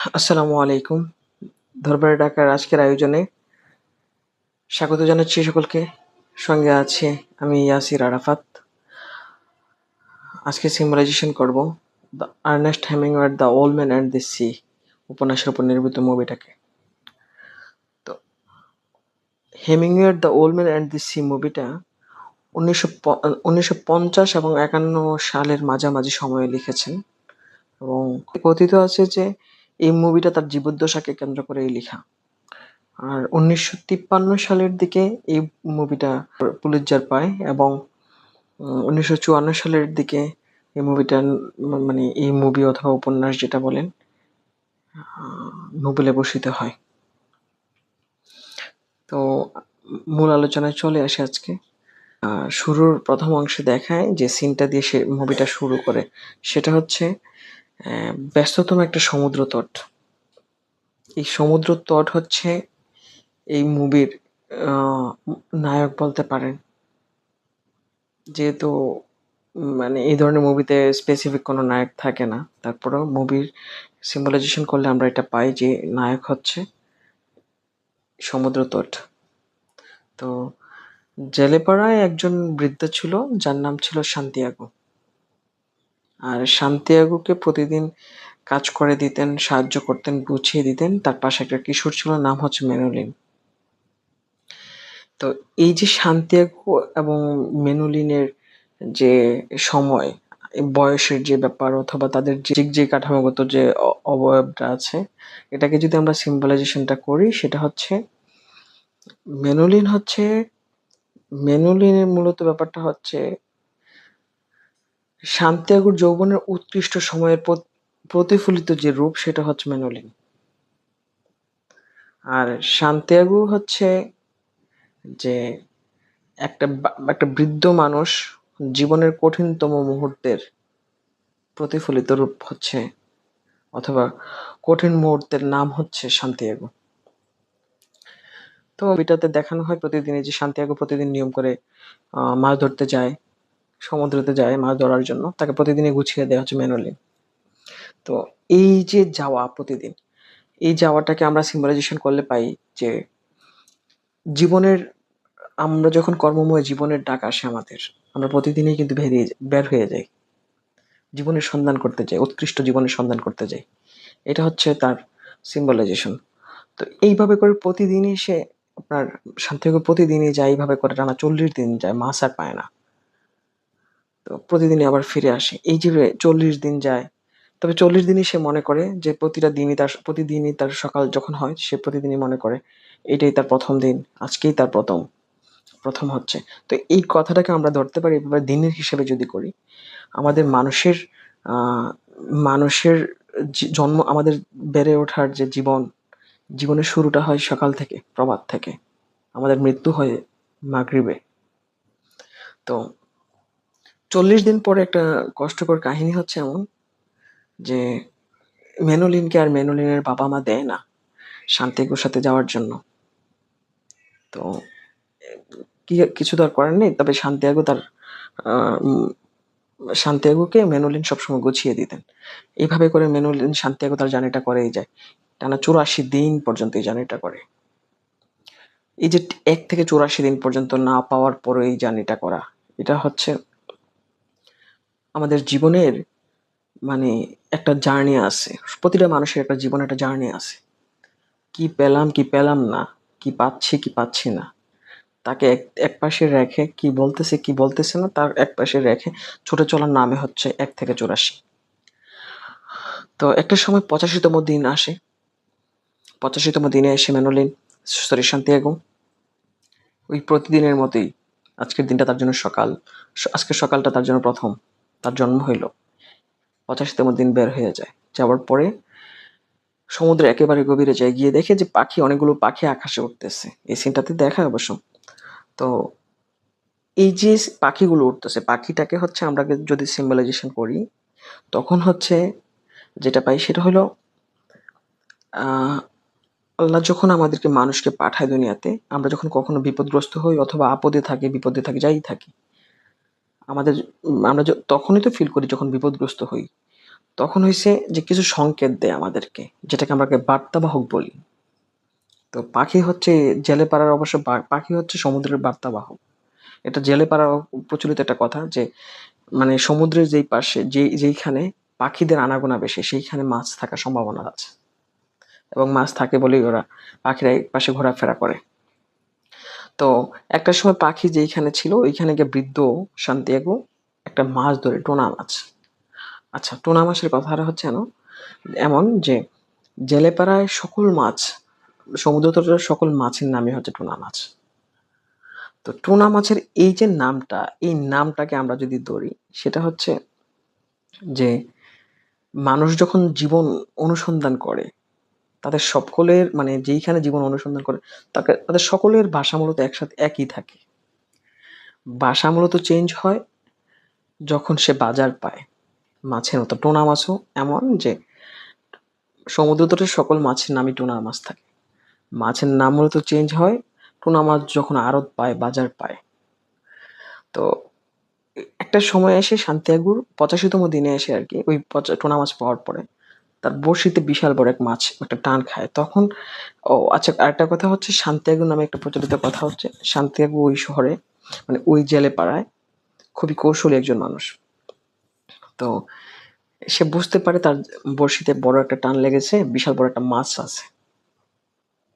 আসসালামু আলাইকুম। দরবারে ডাকার আজকের আয়োজনে স্বাগত জানাচ্ছি সকলকে। সঙ্গে আছে আমি ইয়াসির আরাফাত। আজকে সিম্বলাইজেশন করব। The Ernest Hamming হ্যামিংওয়ার the old man and the sea উপন্যাসের উপর নির্মিত মুভিটাকে। তো, হেমিংওয়ার the old man and the sea মুভিটা উনিশশো উনিশশো পঞ্চাশ এবং একান্ন সালের মাঝামাঝি সময়ে লিখেছেন এবং কথিত আছে যে এই মুভিটা তার জীবদ্দশাকে কেন্দ্র করেই লেখা। আর উনিশশো তিপ্পান্ন সালের দিকে এই মুভিটা পুলিৎজার পায় এবং উনিশশো চুয়ান্ন সালের দিকে এই মুভিটা মানে এই মুভি অথবা উপন্যাস যেটা বলেন নোবেলে ভূষিত হয়। তো, মূল আলোচনায় চলে আসে আজকে। শুরুর প্রথম অংশে দেখায় যে সিনটা দিয়ে সে মুভিটা শুরু করে। সেটা হচ্ছে ব্যস্ততম একটা সমুদ্র তট। এই সমুদ্র তট হচ্ছে এই মুভির নায়ক বলতে পারেন। যেহেতু মানে এই ধরনের মুভিতে স্পেসিফিক কোনো নায়ক থাকে না, তারপরেও মুভির সিম্বলাইজেশন করলে আমরা এটা পাই যে নায়ক হচ্ছে সমুদ্র তট। তো জেলেপাড়ায় একজন বৃদ্ধ ছিল, যার নাম ছিল শান্তিয়াগো আর শান্তিয়াগোকে প্রতিদিন কাজ করে দিতেন, সাহায্য করতেন, বুঝিয়ে দিতেন। তার পাশে একটা কিশোর ছিল, নাম হচ্ছে মেনোলিন। তো এই যে শান্তিয়াগো এবং মেনোলিনের যে সময়, বয়সের যে ব্যাপার অথবা তাদের যে যে কাঠামোগত যে অবয়বটা আছে, এটাকে যদি আমরা সিম্বলাইজেশনটা করি, সেটা হচ্ছে মেনোলিন হচ্ছে, মেনোলিনের মূলত ব্যাপারটা হচ্ছে শান্তিয়াগুর যৌবনের উৎকৃষ্ট সময়ের প্রতিফলিত যে রূপ, সেটা হচ্ছে মেনোলিন। আর শান্তিয়াগু হচ্ছে যে একটা একটা বৃদ্ধ মানুষ, জীবনের কঠিনতম মুহূর্তের প্রতিফলিত রূপ হচ্ছে, অথবা কঠিন মুহূর্তের নাম হচ্ছে শান্তিয়াগো। তো এটাতে দেখানো হয় প্রতিদিনই যে শান্তিয়াগো প্রতিদিন নিয়ম করে মাছ ধরতে যায়। সমুদ্রতে যায় মাছ ধরার জন্য, তাকে প্রতিদিনই গুছিয়ে দেওয়া হচ্ছে ম্যানুয়ালি তো এই যে যাওয়া প্রতিদিন, এই যাওয়াটাকে আমরা সিম্বলাইজেশন করলে পাই যে জীবনের, আমরা যখন কর্মময় জীবনের ডাক আসে আমাদের, আমরা প্রতিদিনই কিন্তু বেরিয়ে বের হয়ে যাই। জীবনের সন্ধান করতে যাই, উৎকৃষ্ট জীবনের সন্ধান করতে যাই। এটা হচ্ছে তার সিম্বলাইজেশন তো এইভাবে করে প্রতিদিনই সে আপনার শান্তিকে প্রতিদিনই যায়, এইভাবে করে টানা চল্লিশ দিন যায়, মাছ আর পায় না। তো প্রতিদিনই আবার ফিরে আসে। এই যে চল্লিশ দিন যায়, তবে চল্লিশ দিনই সে মনে করে যে প্রতিটা দিনই তার, প্রতিদিনই তার সকাল যখন হয় সে প্রতিদিনই মনে করে, এটাই তার প্রথম দিন, আজকেই তার প্রথম প্রথম হচ্ছে। তো এই কথাটাকে আমরা ধরতে পারি এভাবে দিনের হিসেবে যদি করি, আমাদের মানুষের মানুষের জন্ম, আমাদের বেড়ে ওঠার যে জীবন, জীবনের শুরুটা হয় সকাল থেকে, প্রভাত থেকে, আমাদের মৃত্যু হয় মাগরিবে। তো চল্লিশ দিন পরে একটা কষ্টকর কাহিনী হচ্ছে এমন যে মেনোলিনকে আর মেনোলিনের বাবা মা দেয় না শান্তিগুর সাথে যাওয়ার জন্য। তো কি, কিছু তো আর করার নেই, তবে শান্তিয়াগো তার শান্তিয়াগোকে মেনোলিন সবসময় গুছিয়ে দিতেন। এইভাবে করে মেনোলিন শান্তিয়াগো তার জার্নিটা করেই যায়। টানা চুরাশি দিন পর্যন্ত এই জার্নিটা করে। এই যে এক থেকে চুরাশি দিন পর্যন্ত না পাওয়ার পরে এই জার্নিটা করা, এটা হচ্ছে আমাদের জীবনের মানে একটা জার্নি আছে। প্রতিটা মানুষের একটা জীবনে একটা জার্নি আছে। কি পেলাম কি পেলাম না, কি পাচ্ছি কি পাচ্ছি না। তাকে এক এক পাশে রেখে কি বলতেছে কি বলতেছে না, তার এক পাশে রেখে ছুটে চলার নামে হচ্ছে এক থেকে চুরাশি। তো একটা সময় পঁচাশিতম দিন আসে। পঁচাশিতম দিনে এসে মেনোলিন সরি শান্তিয়াগো ওই প্রতিদিনের মতোই আজকের দিনটা তার জন্য সকাল, আজকের সকালটা তার জন্য প্রথম। তার জন্ম হইল। পঁচাশিতম দিন বের হয়ে যায়। যাওয়ার পরে সমুদ্রে একেবারে গভীরে যায় গিয়ে দেখে যে পাখি, অনেকগুলো পাখি আকাশে উঠতেছে। এই সিনটাতে দেখা অবশ্য তো এই যে পাখিগুলো উঠতেছে, পাখিটাকে হচ্ছে আমরা যদি সিম্বলাইজেশন করি, তখন হচ্ছে যেটা পাই সেটা হলো আল্লাহ যখন আমাদেরকে মানুষকে পাঠায় দুনিয়াতে, আমরা যখন কখনো বিপদগ্রস্ত হই অথবা আপদে থাকি, বিপদে থাকি, যাই থাকি আমাদের, আমরা তখনই তো ফিল করি যখন বিপদগ্রস্ত হই। তখন হয়েছে যে কিছু সংকেত দেয় আমাদেরকে, যেটাকে আমরা বার্তাবাহক বলি। তো পাখি হচ্ছে জেলে পাড়ার অবশ্য পাখি হচ্ছে সমুদ্রের বার্তাবাহক। এটা জেলে পাড়ার প্রচলিত একটা কথা যে মানে সমুদ্রের যেই পাশে যে যেইখানে পাখিদের আনাগোনা বেশি, সেইখানে মাছ থাকার সম্ভাবনা আছে। এবং মাছ থাকে বলেই ওরা পাখিরা এই পাশে ঘোরাফেরা করে। তো একটা সময় পাখি যেইখানে ছিল, ওইখানে গিয়ে বৃদ্ধ শান্তিয়াগো একটা মাছ ধরে, টোনা মাছ। আচ্ছা টোনা মাছের কথাটা হচ্ছে এমন এমন যে জেলেপাড়ায় সকল মাছ, সমুদ্র তটের সকল মাছের নামই হচ্ছে টোনা মাছ। তো টোনা মাছের এই যে নামটা, এই নামটাকে আমরা যদি ধরি, সেটা হচ্ছে যে মানুষ যখন জীবন অনুসন্ধান করে তাদের সকলের মানে যেইখানে জীবন অনুসন্ধান করে, তাকে, তাদের সকলের ভাষা মূলত একসাথে, একই থাকে। ভাষা মূলত চেঞ্জ হয় যখন সে বাজার পায়। মাছের মতো টোনা মাছও এমন যে, সমুদ্র তটের সকল মাছের নামই টোনা মাছ থাকে। মাছের নাম মূলত চেঞ্জ হয়, টোনা মাছ যখন আড়ত পায়, বাজার পায়। তো, একটা সময় এসে শান্তিয়াগুর পঁচাশিতম দিনে এসে আর কি, ওই টোনা মাছ পাওয়ার পরে তার বড়শিতে বিশাল বড় এক মাছ একটা টান খায়। তখন, ও আচ্ছা আরেকটা কথা হচ্ছে শান্তিয়াগু নামে একটা প্রচলিত কথা হচ্ছে, শান্তিয়াগু ওই শহরে মানে ওই জেলে পাড়ায় খুবই কৌশলী একজন মানুষ। তো সে বুঝতে পারে তার বড়শিতে বড় একটা টান লেগেছে, বিশাল বড় একটা মাছ আছে।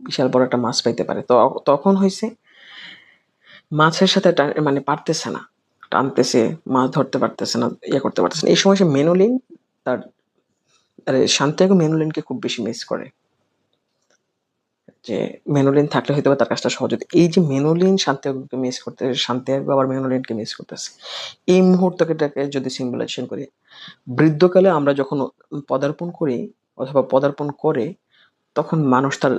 বিশাল বড় একটা মাছ পাইতে পারে। তো তখন হয়েছে মাছের সাথে মানে পারতেছে না, টানতেছে, মাছ ধরতে পারতেছে না ইয়ে করতে পারতেছে না। এই সময় সে মেনুলিন, তার আরে শান্তিয়াগো মেনুলিনকে খুব বেশি মিস করে। যে মেনুলিন থাকলে হয়তো তার কাজটা সহজ হতো। এই যে মেনুলিন শান্তিয়াগোকে মিস করতে শান্তিয়াগো আবার মেনুলিনকে মিস করতেছে। এই মুহূর্তটাকে যদি সিম্বলাইজেশন করি, বৃদ্ধকালে আমরা যখন পদার্পণ করি অথবা পদার্পণ করে, তখন মানুষ তার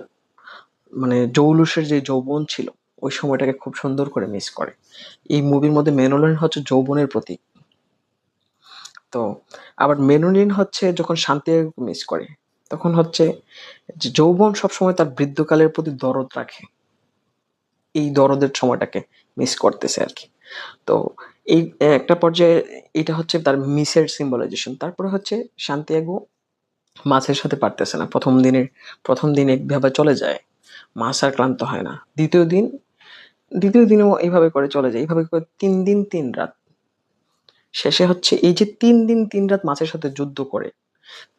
মানে জৌলুসের যে যৌবন ছিল, ওই সময়টাকে খুব সুন্দর করে মিস করে। এই মুভির মধ্যে মেনুলিন হচ্ছে যৌবনের প্রতীক। তো আবার মেনোনিন হচ্ছে যখন শান্তি মিস করে, তখন হচ্ছে যে যৌবন সবসময় তার বৃদ্ধকালের প্রতি দরদ রাখে। এই দরদের সময়টাকে মিস করতেছে আর কি। তো এই একটা পর্যায়ে এটা হচ্ছে তার মিসের সিম্বলাইজেশন তারপরে হচ্ছে শান্তিয়াগো মাছের সাথে পারতেছে না। প্রথম দিনের প্রথম দিন একভাবে চলে যায়, মাছ আর ক্লান্ত হয় না। দ্বিতীয় দিন, দ্বিতীয় দিনও এইভাবে করে চলে যায়। এইভাবে করে তিন দিন, তিন রাত শেষে হচ্ছে এই যে তিন দিন তিন রাত মাছের সাথে যুদ্ধ করে।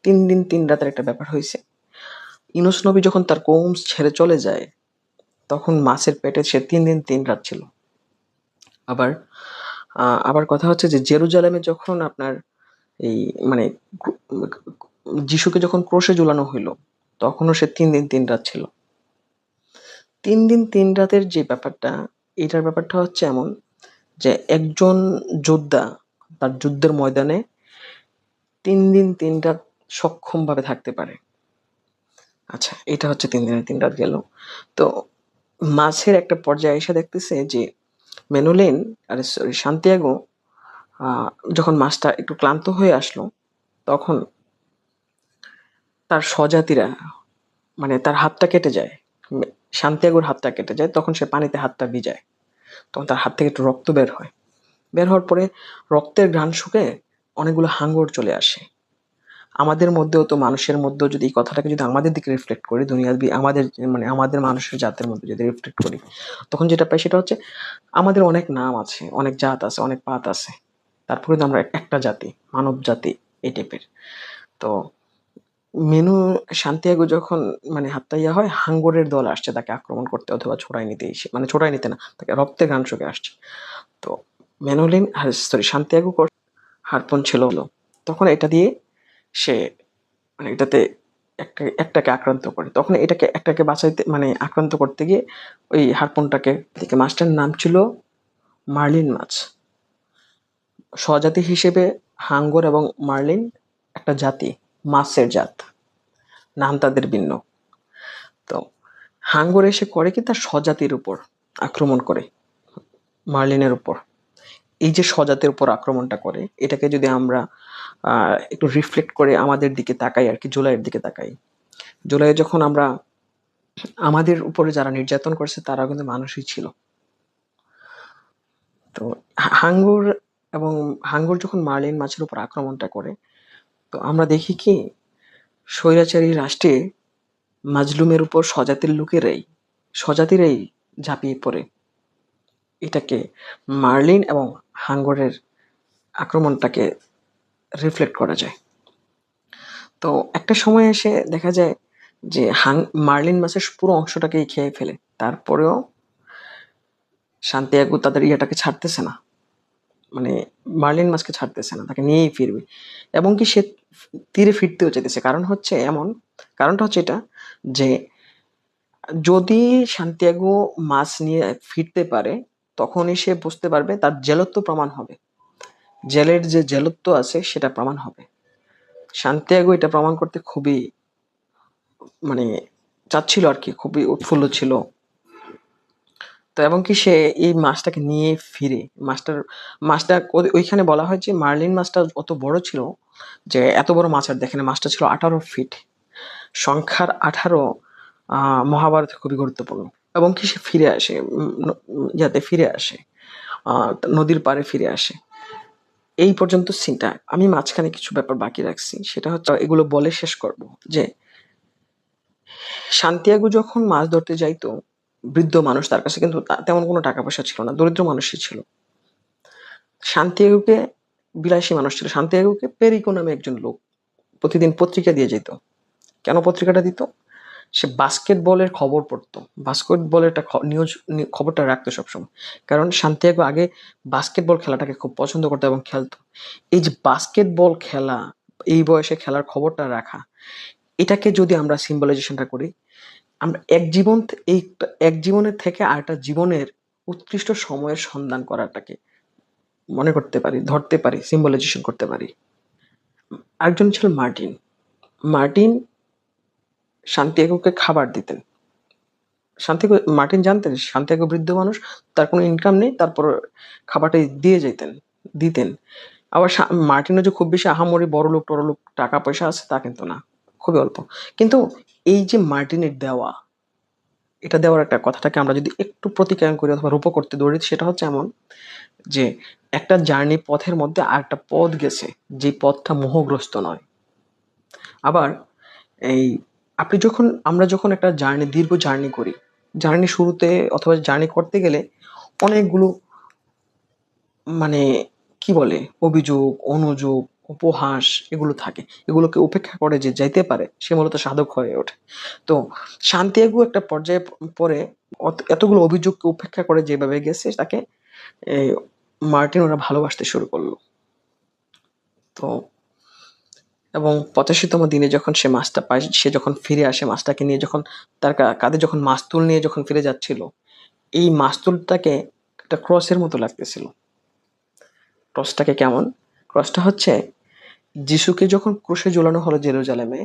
তিন দিন তিন রাতের একটা ব্যাপার হয়েছে। ইনুস নবী যখন তার কৌম ছেড়ে চলে যায়, তখন মাছের পেটে সে তিন দিন তিন রাত ছিল। আবার আবার কথা হচ্ছে যে জেরুজালেমে যখন আপনার এই মানে যিশুকে যখন ক্রোশে ঝুলানো হইল, তখনও সে তিন দিন তিন রাত ছিল। তিন দিন তিন রাতের যে ব্যাপারটা, এটার ব্যাপারটা হচ্ছে এমন যে একজন যোদ্ধা তার যুদ্ধের ময়দানে তিন দিন তিন রাত সক্ষমভাবে থাকতে পারে। আচ্ছা এটা হচ্ছে তিন দিনের তিন রাত গেল। তো মাছের একটা পর্যায়ে এসে দেখতেছে যে মেনুলেন আরে সরি শান্তিয়াগো যখন মাছটা একটু ক্লান্ত হয়ে আসলো, তখন তার স্বজাতিরা মানে তার হাতটা কেটে যায় শান্তিয়াগোর হাতটা কেটে যায়, তখন সে পানিতে হাতটা ভিজায়। তখন তার হাত থেকে একটু রক্ত বের হয়। বের হওয়ার পরে রক্তের ঘ্রাণ শুকে অনেকগুলো হাঙ্গর চলে আসে। আমাদের মধ্যেও তো মানুষের মধ্যেও যদি এই কথাটাকে যদি আমাদের দিকে রিফ্লেক্ট করি, দুনিয়ার বি- আমাদের মানে আমাদের মানুষের জাতের মধ্যে যদি রিফ্লেক্ট করি, তখন যেটা পাই সেটা হচ্ছে আমাদের অনেক নাম আছে, অনেক জাত আছে, অনেক পাত আছে। তারপরে তো আমরা একটা জাতি, মানব জাতি, এই টাইপের। তো মেনু শান্তিয়াগো যখন মানে হাতটা ইয়া হয়, হাঙ্গরের দল আসছে তাকে আক্রমণ করতে অথবা ছোড়াই নিতে এসে মানে ছোড়াই নিতে না, তাকে রক্তের গান শুকে আসছে। তো মেনুলিন সরি শান্তিয়াগো হারপন ছিল। তখন এটা দিয়ে সে মানে এটাতে একটা, একটাকে আক্রান্ত করে। তখন এটাকে, একটাকে বাঁচাইতে মানে আক্রান্ত করতে গিয়ে ওই হারপনটাকে দিকে মাছটার নাম ছিল মার্লিন মাছ। স্বজাতি হিসেবে হাঙ্গর এবং মার্লিন একটা জাতি, মাছের জাত। নাম তাদের ভিন্ন। তো হাঙ্গর এসে করে কি তার স্বজাতির উপর আক্রমণ করে, মার্লিনের উপর। এই যে স্বজাতির উপর আক্রমণটা করে, এটাকে যদি আমরা একটু রিফ্লেক্ট করে আমাদের দিকে তাকাই আর কি, জুলাইয়ের দিকে তাকাই। জুলাইয়ে যখন আমরা আমাদের উপরে যারা নির্যাতন করছে তারা কিন্তু মানুষই ছিল। তো হাঙ্গুর এবং হাঙ্গুর যখন মার্লিন মাছের উপর আক্রমণটা করে, তো আমরা দেখি কি, স্বৈরাচারী রাষ্ট্রে মাজলুমের উপর স্বজাতির লোকেরাই স্বজাতিরাই ঝাঁপিয়ে পড়ে। এটাকে মার্লিন এবং হাঙ্গরের আক্রমণটাকে রিফ্লেক্ট করা যায়। তো একটা সময় এসে দেখা যায় যে হাং, মার্লিন মাছের পুরো অংশটাকেই খেয়ে ফেলে, তারপরেও শান্তিয়াগু তাদের ইয়েটাকে ছাড়তেছে না। মানে মার্লিন মাছকে ছাড়তেছে না, তাকে নিয়েই ফিরবে। এবং কি সে তীরে ফিরতেও চাইতেছে। কারণ হচ্ছে এমন, কারণটা হচ্ছে এটা যে যদি শান্তিয়াগো মাছ নিয়ে ফিরতে পারে তখনই সে বুঝতে পারবে তার জেলত্ব প্রমাণ হবে। জেলের যে জেলত্ব আছে, সেটা প্রমাণ হবে। শান্তিয়াগো এটা প্রমাণ করতে খুবই মানে চাচ্ছিল আর কি, খুবই উৎফুল্ল ছিল। তো এবং কি সে এই মাছটাকে নিয়ে ফিরে। মাছটার, মাছটা ওই- ওইখানে বলা হয় যে মার্লিন মাছটা অত বড় ছিল যে এত বড় মাছ আর দেখেন। মাছটা ছিল আঠারো ফিট। সংখ্যার আঠারো মহাভারতে খুবই গুরুত্বপূর্ণ। এবং কি সে ফিরে আসে ইয়াতে ফিরে আসে নদীর পাড়ে ফিরে আসে। এই পর্যন্ত সিনটা। আমি মাঝখানে কিছু ব্যাপার বাকি রাখছি। সেটা হচ্ছে, এগুলো বলে শেষ করব যে শান্তিয়াগো যখন মাছ ধরতে যাইতো, বৃদ্ধ মানুষ তার কাছে কিন্তু তেমন কোনো টাকা পয়সা ছিল না, দরিদ্র মানুষই ছিল। শান্তিয়াগোকে বিলাসী মানুষ ছিল শান্তিয়াগোকে পেরিকো নামে একজন লোক প্রতিদিন পত্রিকা দিয়ে যেত। কেন পত্রিকাটা দিত? সে বাস্কেটবলের খবর পড়তো। বাস্কেটবলের একটা নিউজ খবরটা রাখতো সবসময়। কারণ শান্তিয়াগো আগে বাস্কেটবল খেলাটাকে খুব পছন্দ করতো এবং খেলতো। এই যে বাস্কেটবল খেলা, এই বয়সে খেলার খবরটা রাখা, এটাকে যদি আমরা সিম্বলাইজেশনটা করি, আমরা এক জীবন এই এক জীবনের থেকে আরেকটা জীবনের উৎকৃষ্ট সময়ের সন্ধান করাটাকে মনে করতে পারি, ধরতে পারি সিম্বলাইজেশন করতে পারি। আরেকজন ছিল মার্টিন। মার্টিন শান্তিয়াগোকে খাবার দিতেন। শান্তিয়াগো, মার্টিন জানতেন শান্তিয়াগো বৃদ্ধ মানুষ, তার কোনো ইনকাম নেই, তারপর খাবারটা দিয়ে যেতেন দিতেন। আবার মার্টিনও যে খুব বেশি আহামরি বড় লোক, টড় লোক টাকা পয়সা আছে, তা কিন্তু না, খুবই অল্প। কিন্তু এই যে মার্টিনের দেওয়া, এটা দেওয়ার একটা কথাটাকে আমরা যদি একটু প্রতিকায়ন করি অথবা রূপ করতে দৌড়ি, সেটা হচ্ছে এমন যে একটা জার্নি পথের মধ্যে আর একটা পথ গেছে, যে পথটা মোহগ্রস্ত নয়। আবার এই আপনি যখন, আমরা যখন একটা জার্নি দীর্ঘ জার্নি করি জার্নি শুরুতে অথবা জার্নি করতে গেলে অনেকগুলো মানে কি বলে, অভিযোগ, অনুযোগ, উপহাস এগুলো থাকে। এগুলোকে উপেক্ষা করে যে যাইতে পারে, সে মূলত সাধক হয়ে ওঠে। তো শান্তিয়াগু একটা পর্যায়ে পরে এতগুলো অভিযোগকে উপেক্ষা করে যেভাবে গেছে, তাকে মার্টিন ওরা ভালোবাসতে শুরু করল। তো এবং পঁচাশিতম দিনে যখন সে মাছটা পায়, সে যখন ফিরে আসে মাছটাকে নিয়ে, যখন তার কাঁধে যখন মাস্তুল নিয়ে যখন ফিরে যাচ্ছিল, এই মাস্তুলটাকে একটা ক্রসের মতো লাগতেছিল। ক্রসটাকে কেমন? ক্রসটা হচ্ছে যিশুকে যখন ক্রুশে ঝোলানো হলো জেরুজালেমে,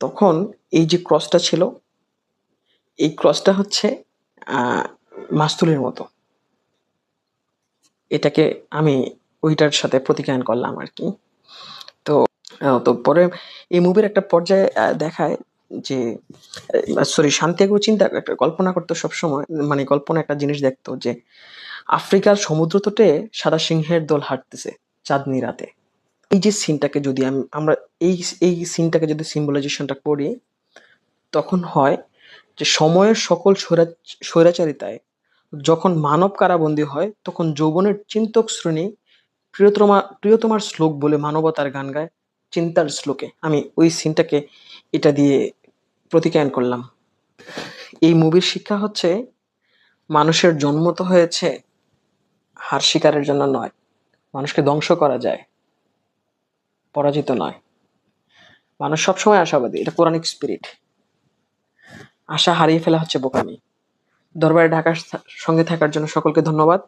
তখন এই যে ক্রসটা ছিল, এই ক্রসটা হচ্ছে মাস্তুলের মতো। এটাকে আমি ওইটার সাথে প্রতিকায়ন করলাম আর কি। তো পরে এই মুভির একটা পর্যায়ে দেখায় যে সরি শান্তিয়াগো চিন্তা একটা কল্পনা করতো সবসময় মানে কল্পনা একটা জিনিস দেখতো যে, আফ্রিকার সমুদ্র তটে সাদা সিংহের দল হাঁটতেছে চাঁদনি রাতে। এই যে সিনটাকে যদি আমি, আমরা এই এই সিনটাকে যদি সিম্বলাইজেশনটা করি তখন হয় যে সময়ের সকল স্বৈরা- স্বৈরাচারিতায় যখন মানব কারাবন্দী হয়, তখন যৌবনের চিন্তক শ্রেণি প্রিয়তমা, প্রিয়তমার শ্লোক বলে মানবতার গান গায়। চিন্তার শ্লোকে আমি ওই সিনটাকে এটা দিয়ে প্রতিকায়ন করলাম। এই মুভির শিক্ষা হচ্ছে, মানুষের জন্ম তো হয়েছে, হার শিকারের জন্য নয়। মানুষকে ধ্বংস করা যায়, পরাজিত নয়। মানুষ সবসময় আশাবাদী, এটা পৌরাণিক স্পিরিট আশা হারিয়ে ফেলা হচ্ছে বোকামি। দরবারে ঢাকার সঙ্গে থাকার জন্য সকলকে ধন্যবাদ।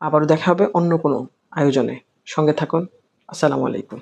আবারও দেখা হবে অন্য কোনো আয়োজনে। সঙ্গে থাকুন। আসসালামু আলাইকুম।